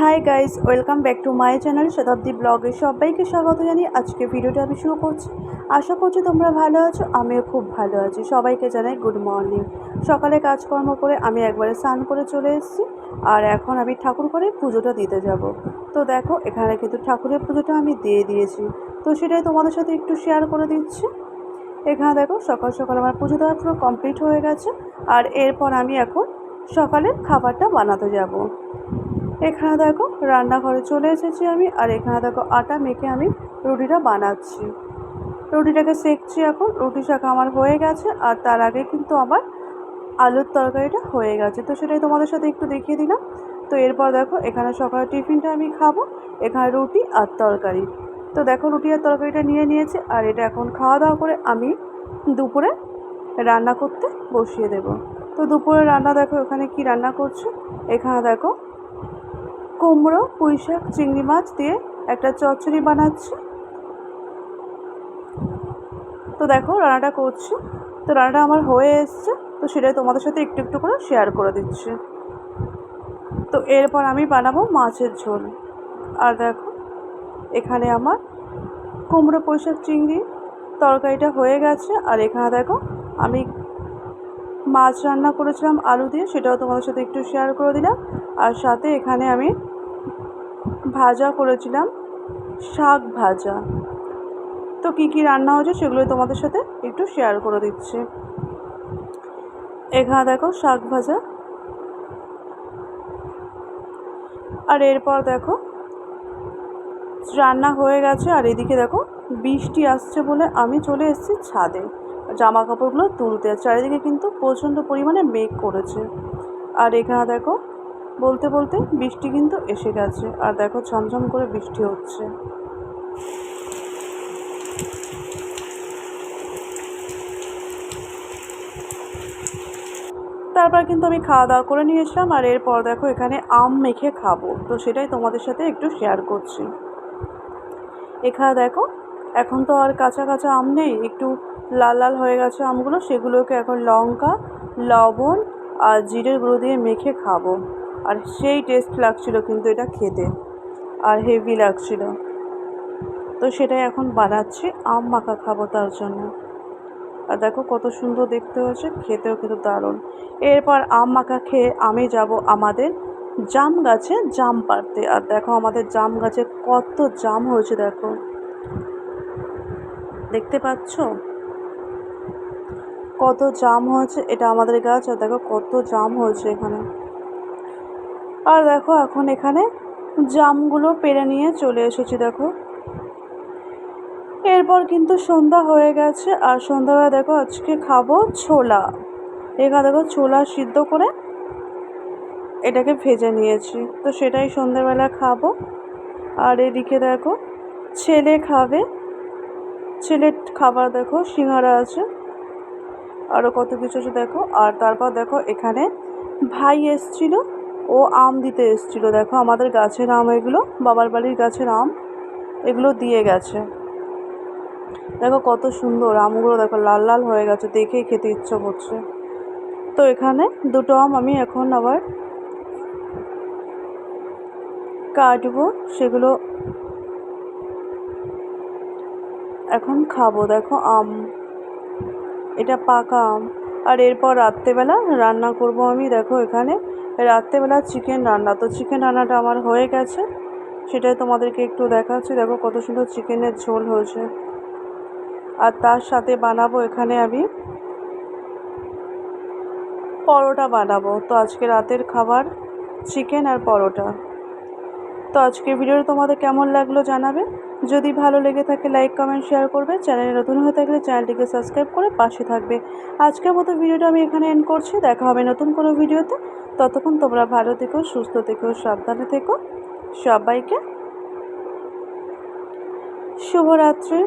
Hi guys, welcome back to my channel Shatabdi ব্লগে সবাইকে স্বাগত জানিয়ে আজকে ভিডিওটা আমি শুরু করছি। আশা করছি তোমরা ভালো আছো, আমিও খুব ভালো আছি। সবাইকে জানাই গুড মর্নিং। সকালে কাজকর্ম করে আমি একবারে স্নান করে চলে এসেছি আর এখন আমি ঠাকুর করে পুজোটা দিতে যাব। তো দেখো, এখানে কিন্তু ঠাকুরের পুজোটা আমি দিয়ে দিয়েছি। তো সেটাই তোমাদের সাথে একটু শেয়ার করে দিচ্ছি। এখানে দেখো, সকাল সকাল আমার পুজো দেওয়া পুরো কমপ্লিট হয়ে গেছে। আর এরপর আমি এখন সকালের খাবারটা বানাতে যাব। এখানে দেখো রান্নাঘরে চলে এসেছি আমি, আর এখানে দেখো আটা মেখে আমি রুটিটা বানাচ্ছি। রুটিটাকে সেকছি এখন, রুটি শাখা আমার হয়ে গেছে, আর তার আগে কিন্তু আমার আলুর তরকারিটা হয়ে গেছে। তো সেটাই তোমাদের সাথে একটু দেখিয়ে দিলাম। তো এরপর দেখো এখানে সকালে টিফিনটা আমি খাব, এখানে রুটি আর তরকারি। তো দেখো রুটি আর তরকারিটা নিয়ে নিয়েছে, আর এটা এখন খাওয়া দাওয়া করে আমি দুপুরে রান্না করতে বসিয়ে দেব। তো দুপুরে রান্না দেখো এখানে কি রান্না করছে, এখানে দেখো কুমড়ো পুঁই শাক চিংড়ি মাছ দিয়ে একটা চচ্চড়ি বানাচ্ছি। তো দেখো রান্নাটা করছি। তো রান্নাটা আমার হয়ে এসছে। তো সেটাই তোমাদের সাথে একটু একটু করে শেয়ার করে দিচ্ছি। তো এরপর আমি বানাবো মাছের ঝোল। আর দেখো, এখানে আমার কুমড়ো পুঁই শাক চিংড়ি তরকারিটা হয়ে গেছে। আর এখানে দেখো, আমি মাছ রান্না করেছিলাম আলু দিয়ে, সেটাও তোমাদের সাথে একটু শেয়ার করে দিলাম। আর সাথে এখানে আমি ভাজা করেছিলাম, শাক ভাজা। তো কী কী রান্না হয়েছে সেগুলো তোমাদের সাথে একটু শেয়ার করে দিচ্ছি। এখানে দেখো শাক ভাজা। আর এরপর দেখো, রান্না হয়ে গেছে আর এদিকে দেখো বৃষ্টি আসছে বলে আমি চলে এসেছি ছাদে। জামা কাপড়গুলো তুলতে। চারিদিকে কিন্তু প্রচণ্ড পরিমাণে মেঘ করেছে। আর এখানে দেখো বলতে বলতে বৃষ্টি কিন্তু এসে গেছে, আর দেখো ঝমঝম করে বৃষ্টি হচ্ছে। তারপর কিন্তু আমি খাওয়া দাওয়া করে নিয়ে এসলাম, আর এরপর দেখো এখানে আম মেখে খাব, তো সেটাই তোমাদের সাথে একটু শেয়ার করছি। এখানে দেখো, এখন তো আর কাঁচা কাঁচা আম নেই, একটু লাল লাল হয়ে গেছে আমগুলো, সেগুলোকে এখন লঙ্কা, লবণ আর জিরের গুঁড়ো দিয়ে মেখে খাব। আর সেই টেস্ট লাগছিল কিন্তু এটা খেতে, আর হেভি লাগছিল। তো সেটাই এখন বানাচ্ছি, আম মাখা খাব তার জন্য। আর দেখো কত সুন্দর দেখতে হয়েছে, খেতেও কিন্তু দারুণ। এরপর আম মাখা খেয়ে আমি যাব আমাদের জাম গাছে, জাম পাড়তে। আর দেখো আমাদের জাম গাছে কত জাম হয়েছে, দেখো। দেখতে পাচ্ছ? কত জাম হয়েছে, এটা আমাদের গাছ, আর দেখো কত জাম হয়েছে এখানে। আর দেখো, এখন এখানে জামগুলো পেরে নিয়ে চলে এসেছি, দেখো। এরপর কিন্তু সন্ধ্যা হয়ে গেছে, আর সন্ধ্যাবেলা দেখো, আজকে খাব ছোলা। এখানে দেখো, ছোলা সিদ্ধ করে এটাকে ভেজে নিয়েছি। তো সেটাই সন্ধ্যাবেলা খাব। আর এদিকে দেখো, ছেলে খাবে। ছেলের খাবার দেখো, সিঙ্গারা আছে। আরও কত কিছু আছে দেখো। আর তারপর দেখো, এখানে ভাই এসছিল। ও আম দিতে এসছিল। দেখো আমাদের গাছের আম এগুলো, বাবার বাড়ির গাছের আম, এগুলো দিয়ে গেছে। দেখো কত সুন্দর আমগুলো, দেখো লাল লাল হয়ে গেছে, দেখেই খেতে ইচ্ছে করছে। তো এখানে দুটো আম আমি এখন আবার কাটবো, সেগুলো এখন খাব। দেখো আম, এটা পাকা আম। আর এরপর রাত্রেবেলা রান্না করব আমি। দেখো এখানে রাত্রেবেলা চিকেন রান্না। তো চিকেন রান্নাটা আমার হয়ে গেছে। সেটাই তোমাদেরকে একটু দেখাচ্ছি। দেখো কত সুন্দর চিকেনের ঝোল হয়েছে। আর তার সাথে বানাবো এখানে আমি পরোটা বানাবো। তো আজকে রাতের খাবার চিকেন আর পরোটা। তো আজকের ভিডিওটা তোমাদের কেমন লাগল জানাবে? যদি ভালো লেগে থাকে লাইক কমেন্ট শেয়ার করবে। চ্যানেলে নতুন হয়ে থাকলে চ্যানেলটিকে সাবস্ক্রাইব করে পাশে থাকবে। আজকের মতো ভিডিওটা আমি এখানে এন্ড করছি। দেখা হবে নতুন কোনো ভিডিওতে। ততক্ষণ তোমরা ভালো থেকো, সুস্থ থেকো, সাবধানে থেকো। সবাইকে শুভরাত্রি।